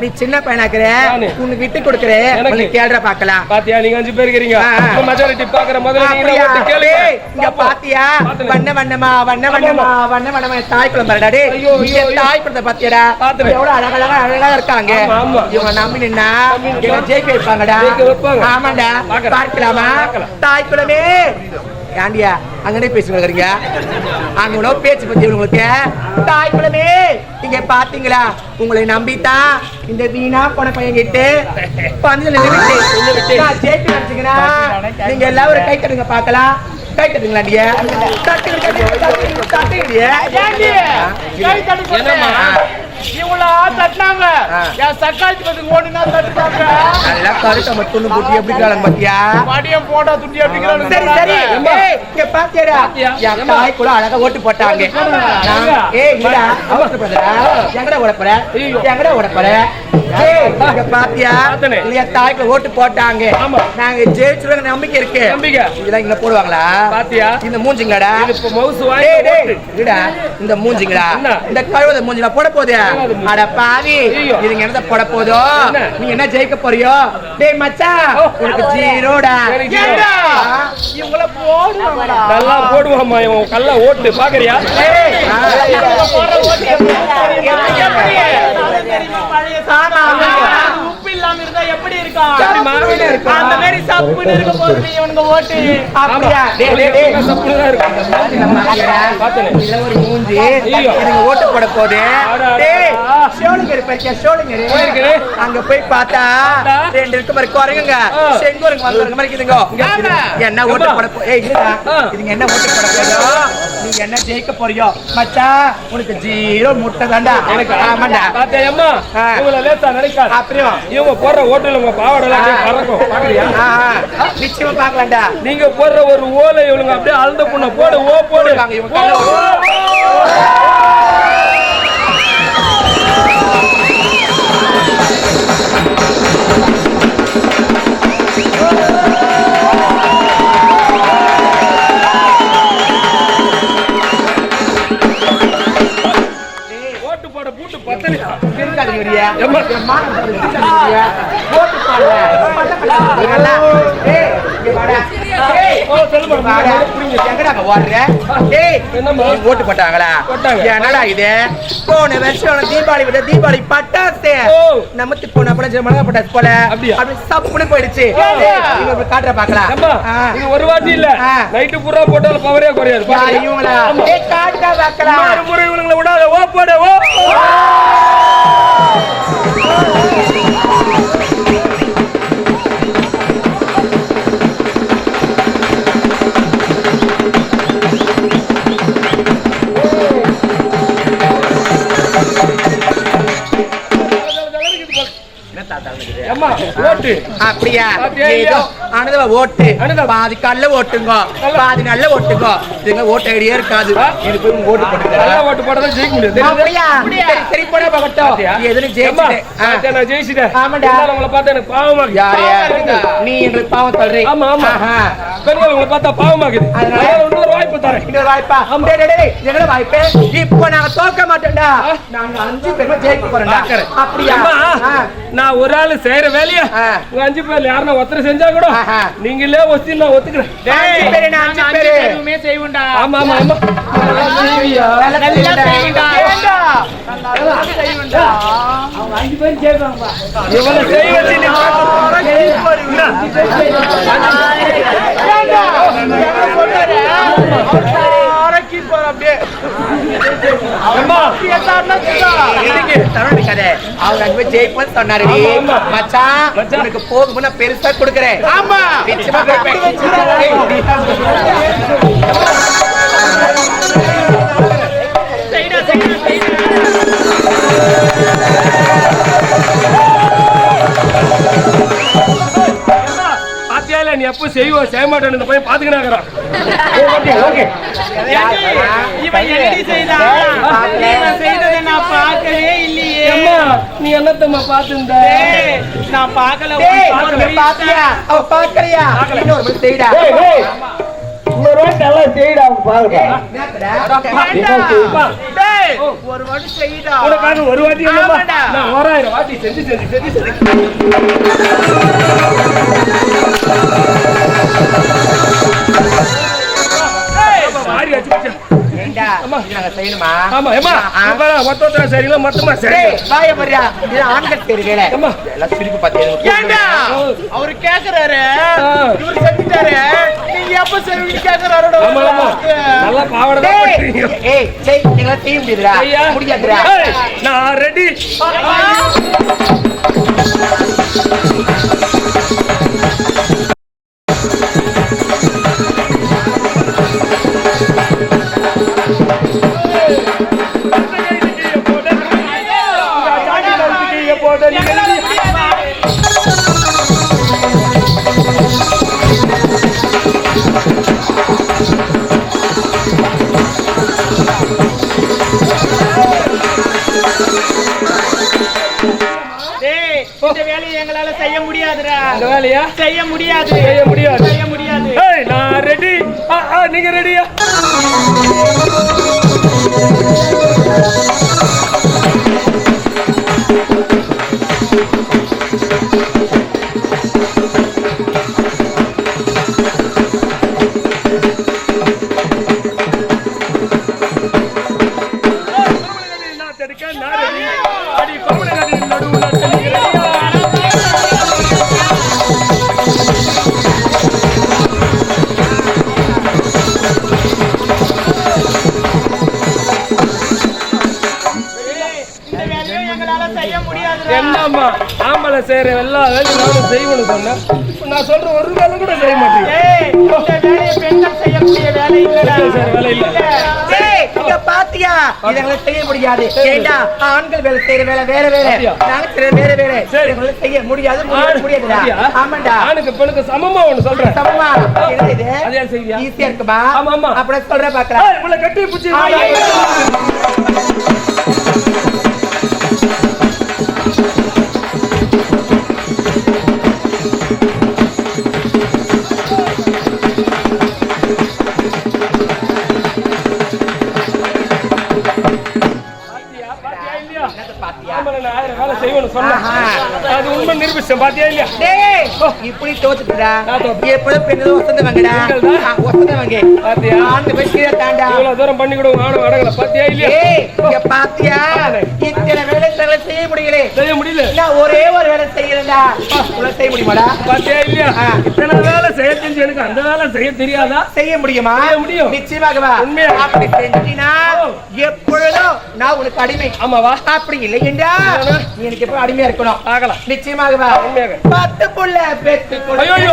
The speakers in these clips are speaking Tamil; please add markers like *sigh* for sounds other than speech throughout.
நீ சின்ன பையனாக்குற. உனக்கு விட்டு கொடுக்குற. உனக்கு கேள்ற பாக்கலாம் பாத்தியா நீங்க அஞ்சு பேர் ஆ. மெஜாரிட்டி பாக்குற முதல்ல? ஓட்டு டேய், இங்க பாத்தியா. வண்ண வண்ணமா வண்ண வண்ணமா வண்ண வண்ணமா தாய் குளம் பாருடா டேய் ஐயோ. தாய் குளத்தை பாத்தியாடா. எவ்வளவு அழகழகா அழகா இருக்காங்க. இவங்க நம்பி நின்னா ஜெயிக்க வைப்பாங்கடா பார்க்கறேன். பார்க்கலாமா பார்க்கலாம். தாய் குளமே ஏண்டியா? அங்கனே பேசிட்டு இருக்கிறீங்க அங்க உணவு பேச்சு பத்தி உங்களுக்கு தாய் குளமே இங்க பாத்தீங்களா? உங்களை நம்பித்தான் இந்த வீணா போன பையன் கிட்டு பந்து நின்னுக்கிட்டு நான் ஜெயிக்க நினைச்சீங்கன்னா நீங்க எல்லாரும் ஒரு கை தட்டுங்க பார்க்கலாம். கை தட்டுங்களா நீங்க? தட்டுங்க தட்டுங்க. தட்டுங்க என்னம்மா? இவங்கள தட்டினாங்க. ஆ. என் சக்காத்தி பத்துக்கு ஓடுனா தட்டுனாங்க நல்லா கருத்தை மட்டும் போட்டு எப்படி இருக்காங்க பாத்தியா? மடியம் போட்டா துண்டி அப்படிங்கிறாங்க சரி சரி. ஏய், இங்க பாத்தியாடா. பாத்தியா? என் தாய் கூட அழகா ஓட்டு போட்டாங்க. ஏய் இல்லடா அவசரப்படுறா. எங்கடா எங்கடா பாத்தியா. என் தாய்க்கு ஓட்டு போட்டாங்க. நாங்க ஜெயிச்சிருவாங்க நம்பிக்கை இருக்கு. நம்பிக்கை. இதெல்லாம் இங்க போடுவாங்களா? பாத்தியா? இந்த. இருடா, இந்த மூஞ்சிங்களா என்ன? இந்த கழுவத மூஞ்சில போட போதே? அட பாவி. இதுங்க என்னத போட போதோ? என்ன? நீ என்ன ஜெயிக்க போறியோ? டேய் மச்சான். உனக்கு ஜீரோடா? இவங்கள போடுவாங்களா? நல்லா போடுவாம்மா இவன் கல்ல ஓட்டு பாக்குறியா? எப்படி இருக்கும். அந்த மாதிரி சப்புன்னு இருக்க இவனுங்க ஓட்டு அப்படியா? டேய், டேய், டேய். சப்புனுதான் இருக்கும் ஒரு மூஞ்சி ஓட்டு போட பறிக்க சோழிங்கர் போயிருக்குது. அங்க போய் பார்த்தா? ரெண்டு இருக்கு மாதிரி ஆ. செங்கோருங்க மாதிரி இருக்குதுங்க. என்ன ஓட்டு. போட போ. இதுங்க என்ன ஓட்டு போட என்ன ஜெயிக்க போறியோ? மச்சான் உனக்கு ஜீரோ முட்டை தாண்டா எனக்கு ஆமாண்டா. பாத்தியா அம்மா ஆ. இவங்கள லேசா நினைக்காது அப்புறம்? இவங்க போடுற ஓட்டுல உங்க பாவாடெல்லாம் பறக்கும். நிச்சயமா பார்க்கலாம்டா. நீங்க போடுற ஒரு ஓலை இவனுங்க அப்படியே அழுந்த புண்ண போடு ஓ போடு. போடுவாங்க, இவங்க இருக்காது இவரியா எம்மா. என் மானம் பாரு, இருக்காது இவரியா. ஓட்டு போடல. இவங்கெல்லாம், ஏய், இங்க வாடா. ஏய், ஓ சொல்லுமா வாடா. எங்கடா அங்க ஓடுற? ஏய், ஓட்டு போட்டாங்களா போட்டாங்க. என்னடா இது போன வருஷம் தீபாவளி விட தீபாவளி பட்டாசு. நமக்கு போன ஜெய மிளகா பட்டாசு போல? அப்படி சப்புன்னு போயிடுச்சு இவங்க காட்டுற பாக்கலாம் இது ஒரு வாட்டி இல்ல. நைட்டு பூரா போட்டாலும் பவரே குறையாது. இவங்களா காட்டுடா பாக்கலாம் விடாத ஓ போடு ஓ அப்படியா? அனுதவ ஓட்டு. பாதி கல்ல ஓட்டுங்க. பாதி நல்ல ஓட்டுங்க இதுங்க ஓட்டு ஐடியா இருக்காது? இது போய் ஓட்டு போட்டுங்க நல்லா ஓட்டு போட்டதான் ஜெயிக்க முடியாது? அப்படியா சரி, போட எதுன்னு ஏம்மா, ஜெயிச்சிட்டேன் நான் ஜெயிச்சிட்டேன். இருந்தாலும் உங்களை பார்த்தா எனக்கு பாவமா. யாரு. நீ என்று பாவம் சொல்றீ ஆமா ஆமா. பெண்கள் உங்களை பார்த்தா பாவமா இருக்குது அதனால? இன்னொரு வாய்ப்பு தரேன் இன்னொரு வாய்ப்பா டேய், டேய், டேய், என்னடா வாய்ப்பு இப்போ நாங்க தோக்க மாட்டோம்டா. நாங்க அஞ்சு பேருமே ஜெயிக்க போறோம்டா. அப்படியா. நான் ஒரு ஆளு செய்யற வேலைய அஞ்சு பேர்ல யாருன்னா ஒருத்தர் செஞ்சா கூட. *laughs* நீங்களே ஒத்தி நான் ஒத்துக்கிறேன் செய்வோம்டா. ஆமா ஆமா? இவனை செய்ய வச்சு நீ? என்ன சொல்றாரு? ஆரக்கி போற அப்படியே. அம்மா எதுக்கு? தரணும் கதை. அவங்க. ஆமா, ஆமா. மச்சான். உனக்கு போகும்போது நான் பெருசா கொடுக்குறேன். கொடுப்பேன். பாத்தியால எப்ப செய்வோ செய்ய மாட்டேன்னு இந்த பையன் பாத்துக்கினாங்கிறான். இவன் என்னடி செய்தான் இவன் செய்ததை நான் பார்க்கவே இல்லையே. அம்மா நீ என்னத்தம்மா பாத்துருந்த? நான் பார்க்கல டேய், உன் இன்னொரு வாட்டி நல்லா செய்யடா அவங்க பாருங்க. ஒரு வாட்டி செய்டா உனக்காக ஒரு வாட்டி. நான் ஓராயிரம் வாட்டி செஞ்சு செஞ்சு செஞ்சு செஞ்சு நாங்க செய்யணுமா ஆமா ஏமா ஆ. மொத்தத்துல சரிங்களா மொத்தமா சரி வாயை பாரியா. இது ஆண்கள். எல்லாம் சிரிப்பு பாத்தீங்க. ஏண்டா அவரு கேக்குறாரு. இவரு செஞ்சுட்டாரு நீங்க எப்ப செய்வீங்க கேக்குறாரு நல்லா பாவாடை தான் போட்டுருக்கீங்க. ஏய், செய், நீங்களாம் செய்ய. முடியாதுடா. நான் ரெடி வேலையா செய்ய முடியாது. செய்ய முடியாது. செய்ய முடியாது. ஏய், நான் ரெடி நீங்க ரெடியா ஆம்பளை செய்யற எல்லா வேலையும் நானும் செய்யணும்னு சொன்னேன் நான் சொல்ற ஒரு வேலை கூட செய்ய மாட்டேன் பாத்தியா? இதை எங்களால செய்ய முடியாது. ஏண்டா, ஆண்கள் வேலை செய்யற வேலை வேற வேற. நாங்க வேற வேற. சரி. இதை எங்களால செய்ய முடியாது, முடியாது, முடியாதுடா. ஆமாண்டா. ஆணுக்கு பெண்ணுக்கு சமமா ஒண்ணு சொல்றேன் சமமா? ஈஸியா இருக்குமா? ஆமா, ஆமா. அப்படியே பாக்குறேன். கட்டி பிடிச்சி நிரூபிச்சேன் பாத்தியா இல்லையா டேய், இப்படி தோத்துட்டுடா. எப்போதும் பெண்கள் வசந்தவங்கடா. வசந்தவங்க. பாத்தியா? போய் கீழே தாண்டா. இவ்வளவு தூரம் பண்ணி கூட ஆணும் அடங்கல பாத்தியா இல்லையா பாத்தியா? இத்தனை செய்ய முடியல. செய்ய முடியல. நான் ஒரே ஒரு வேலை செய்யறேன்டா. உங்களை செய்ய முடியுமாடா? பாத்தியா இல்லையா. இத்தனை வேலை செய்ய தெரிஞ்சு எனக்கு அந்த வேலை செய்ய தெரியாதா? செய்ய முடியுமா? முடியும். நிச்சயமாகவா உண்மையா? அப்படி செஞ்சினா. எப்பொழுதும் நான் உனக்கு அடிமை. ஆமாவா அப்படி இல்லை என்றா? நீ எனக்கு எப்ப அடிமையா இருக்கணும்? ஆகலாம். நிச்சயமாகவா உண்மையாக. பத்து புள்ள பெத்து. ஐயோ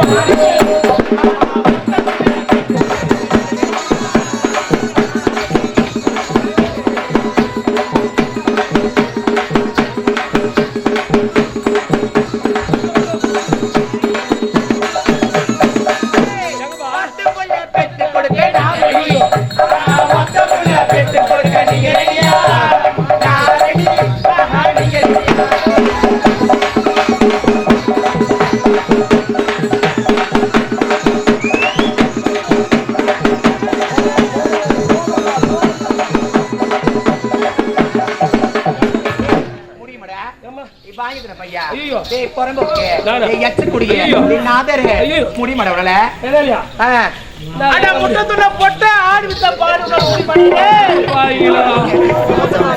முடி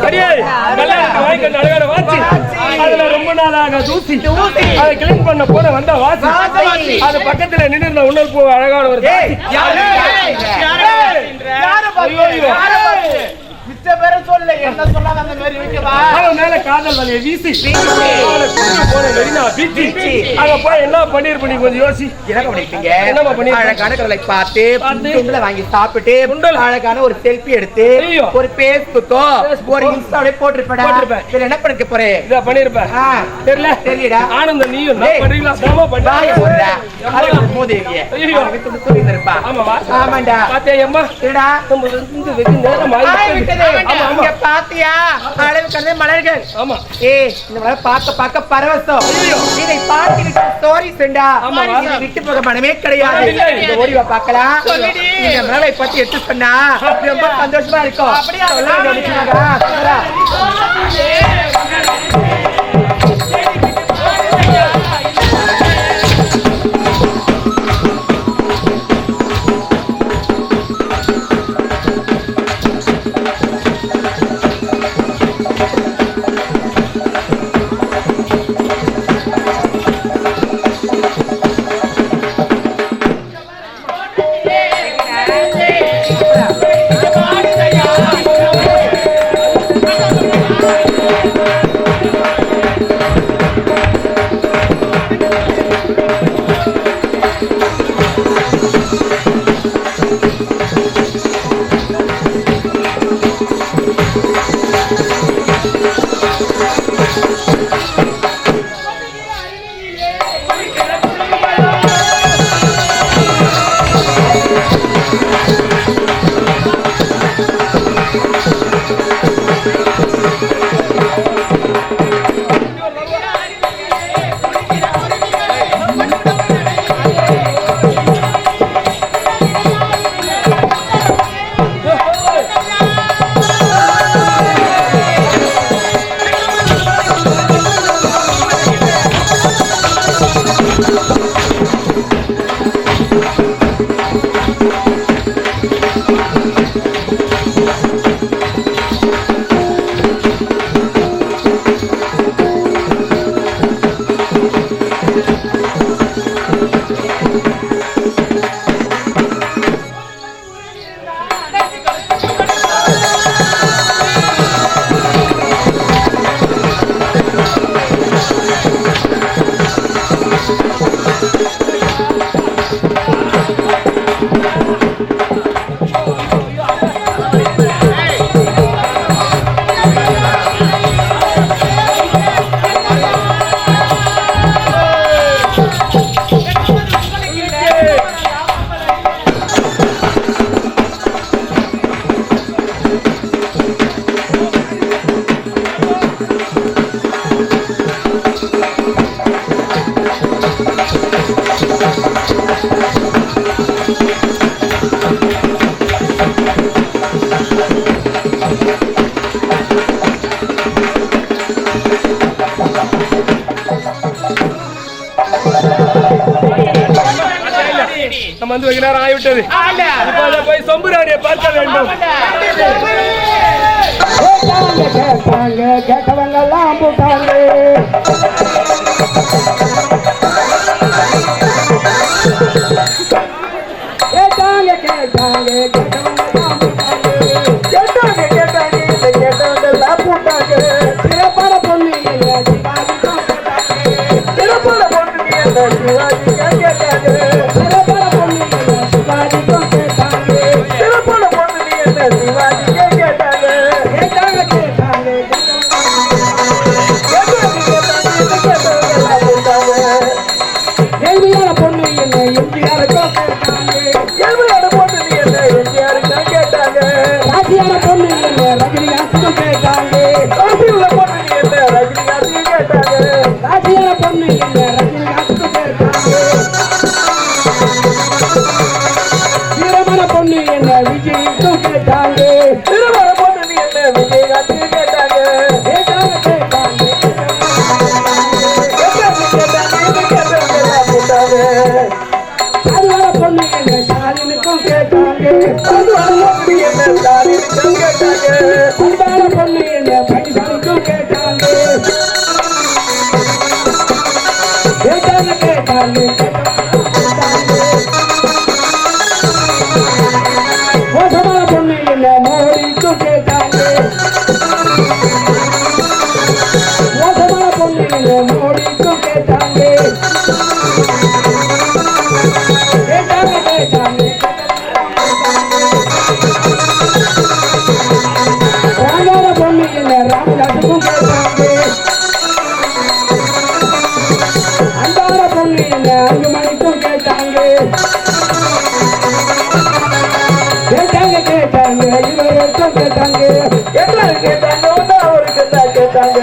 கல்யாணத்துக்கு வாங்கிக்கிட்ட அழகான வாட்சி. அதுல ரொம்ப நாளாக தூசி. அதை clean பண்ண போன வந்த. வாட்சி. அது பக்கத்துல உன்னல் பூ அழகான ஒரு. யாரு? காதல்ல என்ன என்ன பண்ணிருப்ப நீ யோசி. என்ன பண்ணி அழகான கடலை பார்த்து வாங்கி சாப்பிட்டு உண்டல் ஒரு செல்ஃபி எடுத்து ஒரு பேஸ்புக்கோ ஒரு என்ன பண்ணிக்க போறேன் இத பண்ணிருப்பேன். தெரியல. தெரியடா. ஆனந்த நீயும் நான் பண்றீங்களா? சாமா பண்ணா ஆமாடா பாத்தே அம்மா என்னடா வெகு பாத்தியா? அளவு கடந்த மலர்கள். ஆமா. ஏ இந்த மலர் பார்க்க பார்க்க பரவசம். இதை பார்த்து விட்டு ஸ்டோரி செண்டா இதை விட்டு போக மனமே கிடையாது. இந்த ஓடிவா பார்க்கலாம். இந்த மலரை பத்தி எடுத்து சொன்னா ரொம்ப சந்தோஷமா இருக்கும். அப்படியே? வந்து வெகு நேரம் ஆகிவிட்டது இப்போதை போய் சொம்புராணியை பார்க்க வேண்டும். கேட்டவங்க கேட்டவங்க கேட்டாங்க. கேட்டாங்க ஒண்ணு அவருக்கு தான் கேட்டாங்க.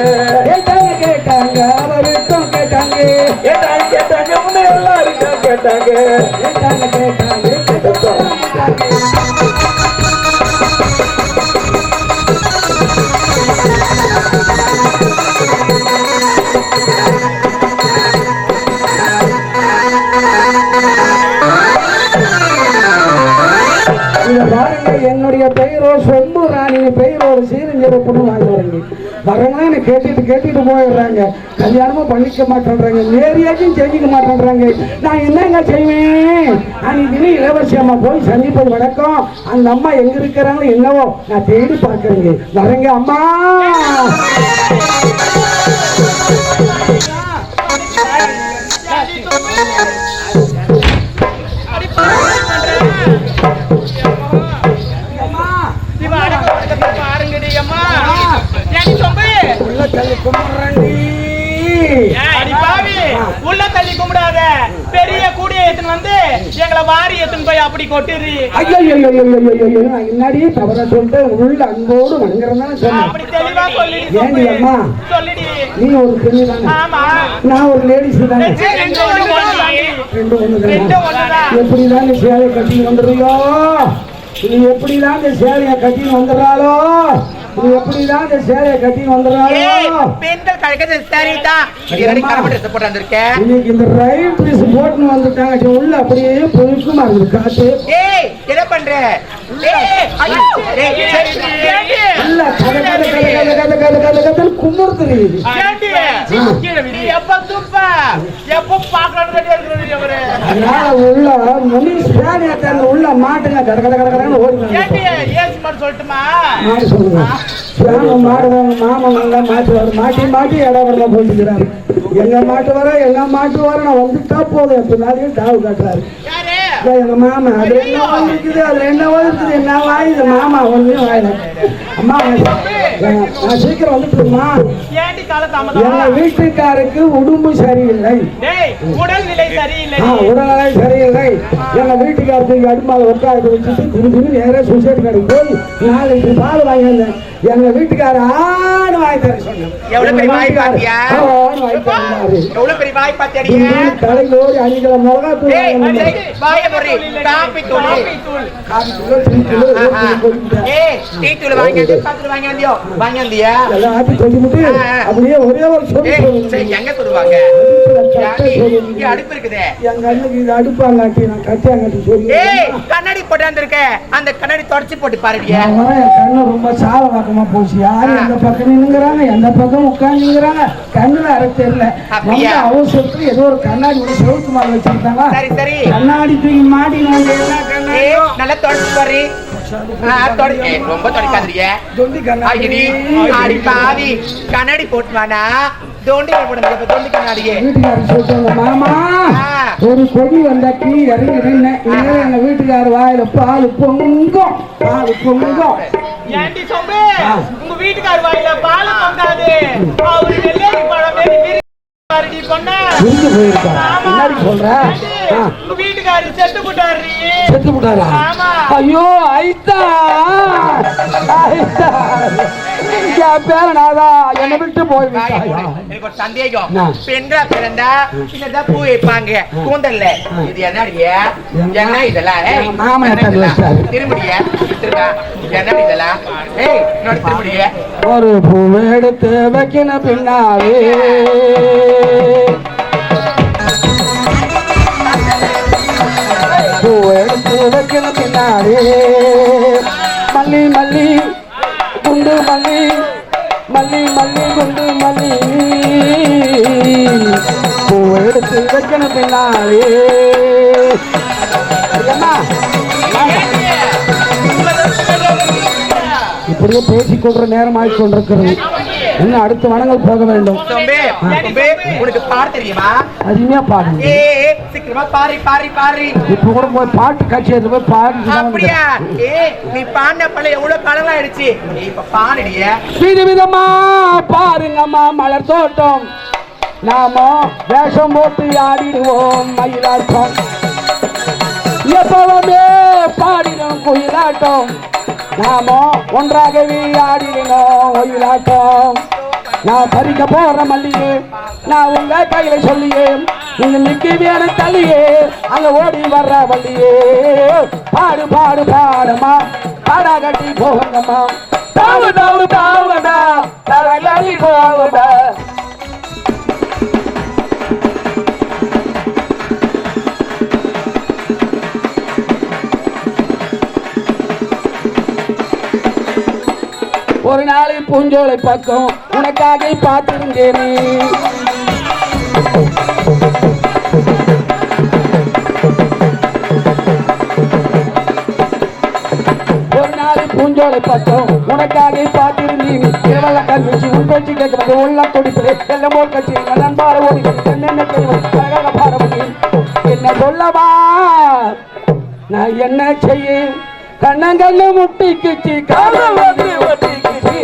கேட்டாங்க கேட்டாங்க அவருக்கும் கேட்டாங்க. கேட்டாங்க கேட்டாங்க. ஒண்ணு எல்லாருக்கும் கேட்டாங்க கேட்டாங்க. கேட்டாங்க இத பாருங்க என்னுடைய பெயரோ சொம்பு ராணி பெயரோட சீரஞ்சிறப்புன்னு வாங்குறாங்க. வரவங்க கேட்டுட்டு கேட்டுட்டு போயிடுறாங்க. கல்யாணமும் பண்ணிக்க மாட்டேன்றாங்க. நேரியாச்சும் செஞ்சுக்க மாட்டேன்றாங்க. நான் என்னங்க செய்வேன்? அன்னைக்கு இளவரசியம்மா போய் சந்திப்பது வணக்கம் அந்த அம்மா எங்க இருக்கிறாங்களோ என்னவோ நான் தேடி பார்க்கறேங்க. வரங்க அம்மா. அடி பாவி உள்ள தள்ளி கும்பிடாத பெரிய கூடிய எடுத்துன்னு வந்து எங்களை வாரி எடுத்துன்னு போய் அப்படி கொட்டுறி ஐயோ ஐயோ, ஐயோ, ஐயோ, தவறா உள்ள அன்போடு அப்படி தெளிவா சொல்லிடி ஏண்டி சொம்பு அம்மா? சொல்லிடி நீ ஒரு பெண்ணு தானே ஆமா நான் ஒரு லேடிஸ் தானே ரெண்டு ஒண்ணு ரெண்டு தானே ஒண்ணுதான். எப்படிதான் இந்த சேலையை கட்டி வந்துடுறியோ நீ எப்படிதான் இந்த சேலையை கட்டி வந்துடுறாளோ நீ எப்படிதான் இந்த சேலையை கட்டி வந்துடுறாங்க பெண்கள் கழகத்தை சரிதான் இந்த ரயில் வந்துட்டாங்க. உள்ள அப்படியே பொறுக்குமா இருக்குது காத்து ஏய் என்ன பண்ற? குமுறுத்து எப்ப துப்ப? எப்ப பாக்கணும் அதனால உள்ள மணி பிராணி உள்ள மாட்டுங்க கட கட கட கடன்னு ஓடி சொல்லட்டுமா? சொல்லுங்க. பிராணி மாடு மாமன் நல்லா மாட்டு மாட்டி மாட்டி இடவரெல்லாம் போட்டுக்கிறாரு எங்க மாட்டு வர எல்லாம் மாட்டு வர நான் வந்துட்டா போதும். எப்படினாலையும் தாவு காட்டுறாரு. மாமா அது என்ன இருக்குது அதுல என்ன இருக்குது என்ன வாயுது? மாமா ஒண்ணும் வாயுது அம்மா நான் சீக்கிரம் வந்துட்டுமா? என் வீட்டுக்காருக்கு உடம்பு சரியில்லை. உடல்நிலை சரியில்லை. உடல்நிலை சரியில்லை. எங்க வீட்டுக்காரத்துக்கு அடுப்பால் உட்கார வச்சுட்டு குடிச்சுட்டு நேராக சுசைட் கடைக்கு போய் நாலு லிட்டர் பால் வாங்கி வந்தேன். எங்க வீட்டுக்கார ஆடு வாங்கி தர சொன்னேன் தலையோடு அணிகளை மிளகா தூள் தூள் காபி தூள், டீ தூள், ஒரு கிலோ கொதிக்கிட்டேன். ஏய் டீ தூள் வாங்கி வந்து பாத்து வாங்கி வந்தியோ? வாங்கி வந்தியா? எல்லாம் ஆட்டி சொல்லிவிட்டு ஆ, ஆ. அப்படியே ஒரே ஒரு சொல்லி ஏய் சொல்லுங்க. சரி எங்க தருவாங்க? இங்க. அடுப்பு இருக்குதே. எங்க இது அடுப்பாங்காட்டி நான் கட்டியாங்காட்டி சொல்லி ஏய் கண்ணாடி போட்டு அந்த கண்ணாடி தொடச்சு போட்டு பாருடிய. கண்ணு ரொம்ப சால பக்கமா போச்சு. யாரு எந்த பக்கம் நின்னுங்கிறாங்க எந்த பக்கம் உட்காந்துங்கிறாங்க கண்ணுல அரை தெரியல. அப்படியா? அவசரத்துல ஏதோ ஒரு கண்ணாடி ஒரு செவுத்து வச்சிருந்தாங்க சரி சரி. கண்ணாடி தூக்கி ನೀನ್ கண்ணாடி போட்டுவானா தோண்டி போடுங்க தோண்டி கண்ணாடியே மாமா ஒரு கொடி வந்தாக்கி வீட்டுக்கார வாயில பால் பொங்கும் பால் பொங்கும் ஏண்டி சொம்பு வீட்டுக்கார வாயில பால் பொங்காது அவரு வீட்டுக்காரர் செத்து போட்டாரு. செத்து விட்டாரா ஆமா. ஐயோ ஐத்தா ஐத்தா என் பேரனாதா என்னை விட்டு போய் எனக்கு ஒரு சந்தேகம். பெண்களா பிறந்தா சின்னதா பூ வைப்பாங்க. கூந்தல்ல. இது என்னடிய? என்ன? இதெல்லாம்? மாமா. திரும்புடிய திரும்ப என்ன இதெல்லாம்? ஏய் இன்னொரு திரும்புடிய ஒரு பூவை எடுத்து வைக்கின பின்னாலே. எடுத்து வைக்கின பின்னாலே. மல்லி மல்லி குண்டு மல்லி மல்லி மல்லி குண்டு மல்லி. பூவை எடுத்து பின்னாலே. அம்மா, இப்படியே பேசிக் கொள்ற நேரம் ஆகிக் கொண்டிருக்கிறது. இன்னும் அடுத்த வனங்கள் போக வேண்டும்? சொம்பே சொம்பே உனக்கு பாட தெரியுமா? அருமையா பாடுங்க. சீக்கிரமா பாரு பாரு பாரு. இப்ப கூட போய் பாட்டு போய் பாடிட்டு தான் அப்படியா. ஏய் நீ பாடின பல எவ்வளவு காலம் ஆயிடுச்சு? நீ இப்ப பாடுடிய. விதவிதமா பாருங்கம்மா மலர் தோட்டம். நாம வேஷம் போட்டு ஆடிடுவோம் மயிலாட்டம். எப்பவுமே பாடிடும் குயிலாட்டம். நாமோ ஒன்றாகவே ஆடினோம் ஒயிலாட்டம் நான் பறிக்க போற மல்லியே நான் உங்க கையில சொல்லியே நீங்க வேணும் தள்ளியே அங்க ஓடி வர்ற வள்ளியே பாடு பாடு பாடுமா பாடா கட்டி போகங்கம்மா தாவு தாவு தாவுடா தரங்கடி போகுடா ஒரு நாளில் பூஞ்சோலை பக்கம் உனக்காக பார்த்திருந்தேனே. நெஞ்சோலை பார்த்தோம். உனக்காக பார்த்திருந்தீங்க திருவள்ள கல்வீச்சு உன் பேச்சு கேட்க வந்து உள்ள துடிப்பிலே எல்லாம் ஓர் கட்சி நண்பார ஓடி என்னென்ன பாரபடி என்ன சொல்லவா? நான் என்ன செய்ய கண்ணங்கல்ல முட்டிக்குச்சு காலம் ஒட்டிக்குச்சு.